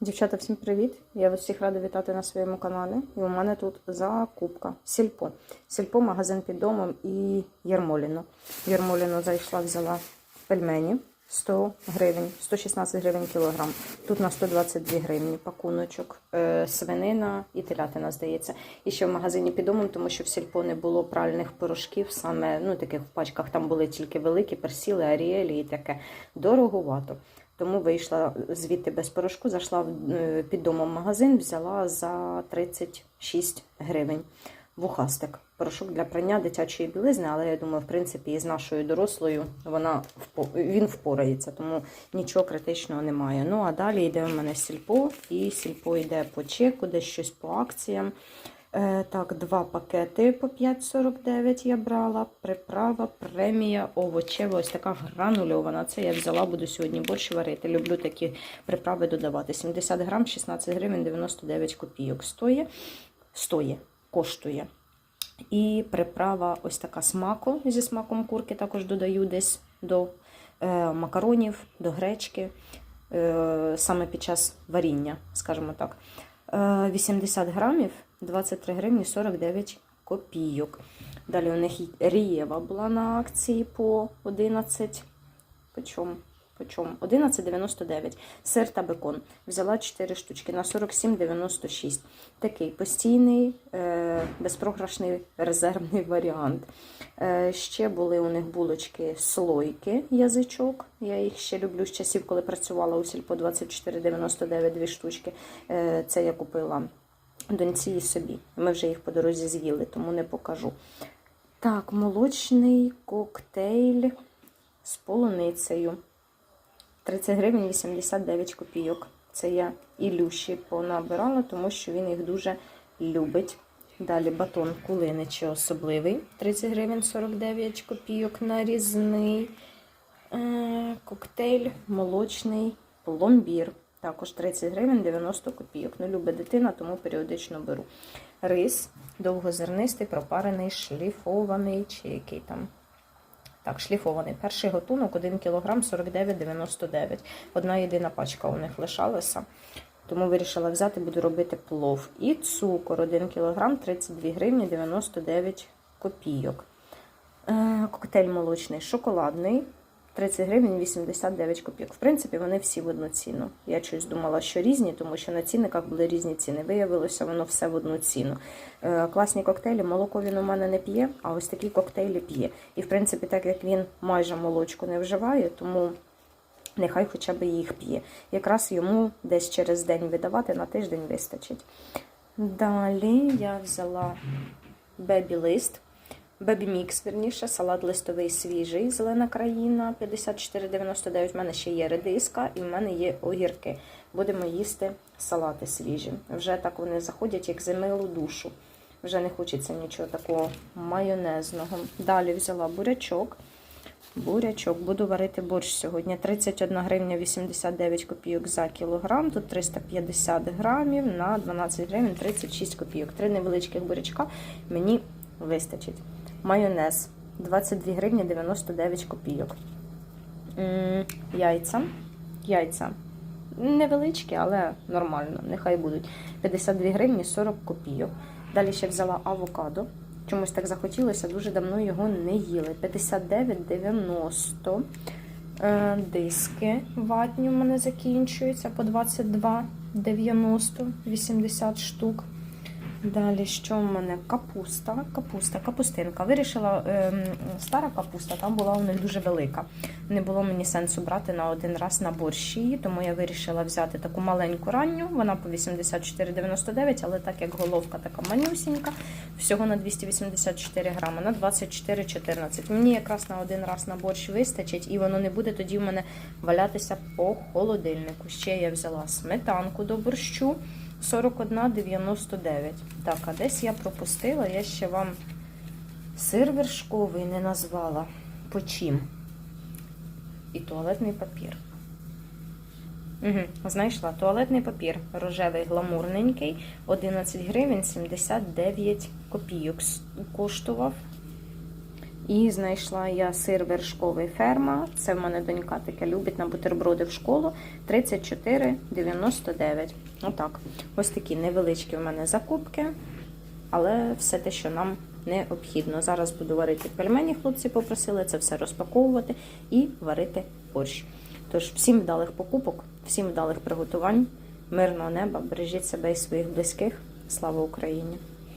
Дівчата, всім привіт! Я вас всіх рада вітати на своєму каналі. І у мене тут закупка. Сільпо. Сільпо, магазин під домом і Єрмоліно. В Єрмоліно зайшла, взяла пельмені 100 гривень, 116 гривень кілограм. Тут на 122 гривні пакуночок. Е, свинина і телятина, здається. І ще в магазині під домом, тому що в сільпо не було пральних порошків, саме ну таких в пачках там були тільки великі персіли, аріелі і таке. Дороговато. Тому вийшла звідти без порошку, зайшла в- е, під домом магазин, взяла за 36 гривень вухастик. Порошок для прання дитячої білизни, але я думаю, в принципі, і з нашою дорослою вона він впорається, тому нічого критичного немає. Ну а далі йде у мене сільпо, і сільпо йде по чеку, десь щось по акціям. Е, так, два пакети по 5,49 я брала. Приправа, премія, овочева, ось така гранульована. Це я взяла, буду сьогодні борщ варити. Люблю такі приправи додавати. 70 грам, 16 гривень, 99 копійок. Стоє, стоє, коштує. І приправа ось така смаку зі смаком курки також додаю десь до е, макаронів, до гречки, е, саме під час варіння, скажімо так. Е, 80 грамів, 23 гривні 49 копійок. Далі у них рієва була на акції по 11. По чому? По чому? 11,99. Сир та бекон. Взяла 4 штучки на 47,96. Такий постійний, е, безпрограшний резервний варіант. Е, ще були у них булочки слойки, язичок. Я їх ще люблю з часів, коли працювала у сільпо 24,99 дві штучки. Е, це я купила доньці і собі. Ми вже їх по дорозі з'їли, тому не покажу. Так, молочний коктейль з полуницею. 30 гривень 89 копійок. Це я Ілюші понабирала, тому що він їх дуже любить. Далі батон кулиничі особливий. 30 гривень 49 копійок нарізний. Е, коктейль молочний пломбір. Також 30 гривень 90 копійок. Ну, любить дитина, тому періодично беру. Рис довгозернистий, пропарений, шліфований, чи який там так, шліфований. Перший готунок 1 кг 49,99. Одна єдина пачка у них лишалася. Тому вирішила взяти, буду робити плов. І цукор 1 кг 32 гривні 99 копійок. Е, коктейль молочний шоколадний. 30 гривень 89 копійок. В принципі, вони всі в одну ціну. Я щось думала, що різні, тому що на цінниках були різні ціни. Виявилося, воно все в одну ціну. Е, класні коктейлі. Молоко він у мене не п'є, а ось такі коктейлі п'є. І в принципі, так як він майже молочку не вживає, тому нехай хоча б їх п'є. Якраз йому десь через день видавати на тиждень вистачить. Далі я взяла бебі-лист. Бебі мікс, верніше, салат листовий свіжий, зелена країна 54,99. В мене ще є редиска і в мене є огірки. Будемо їсти салати свіжі. Вже так вони заходять, як за милу душу. Вже не хочеться нічого такого майонезного. Далі взяла бурячок. Бурячок. Буду варити борщ сьогодні. 31 гривня 89 копійок за кілограм. Тут 350 грамів на 12 гривень 36 копійок. Три невеличких бурячка мені вистачить. Майонез 22 гривні 99 копійок. Яйця. Яйця. Невеличкі, але нормально, нехай будуть. 52 гривні 40 копійок. Далі ще взяла авокадо. Чомусь так захотілося, дуже давно його не їли. 59,90. Е, Диски ватні в мене закінчуються по 22,90, 80 штук. Далі, що в мене? Капуста. Капуста, капустинка. Вирішила ем, стара капуста, там була них дуже велика. Не було мені сенсу брати на один раз на борщ її, тому я вирішила взяти таку маленьку ранню. Вона по 84,99, але так як головка така манюсінька, всього на 284 грами, на 24,14. Мені якраз на один раз на борщ вистачить, і воно не буде тоді в мене валятися по холодильнику. Ще я взяла сметанку до борщу. 41,99. Так, а десь я пропустила, я ще вам сир вершковий не назвала. По чим? І туалетний папір. Угу, знайшла туалетний папір рожевий гламурненький, 11 гривень 79 копійок коштував. І знайшла я сир вершковий ферма. Це в мене донька таке любить на бутерброди в школу. 34,99. Отак. Ось такі невеличкі в мене закупки, але все те, що нам необхідно. Зараз буду варити пельмені, хлопці попросили це все розпаковувати і варити борщ. Тож, всім вдалих покупок, всім вдалих приготувань, мирного неба, бережіть себе і своїх близьких. Слава Україні!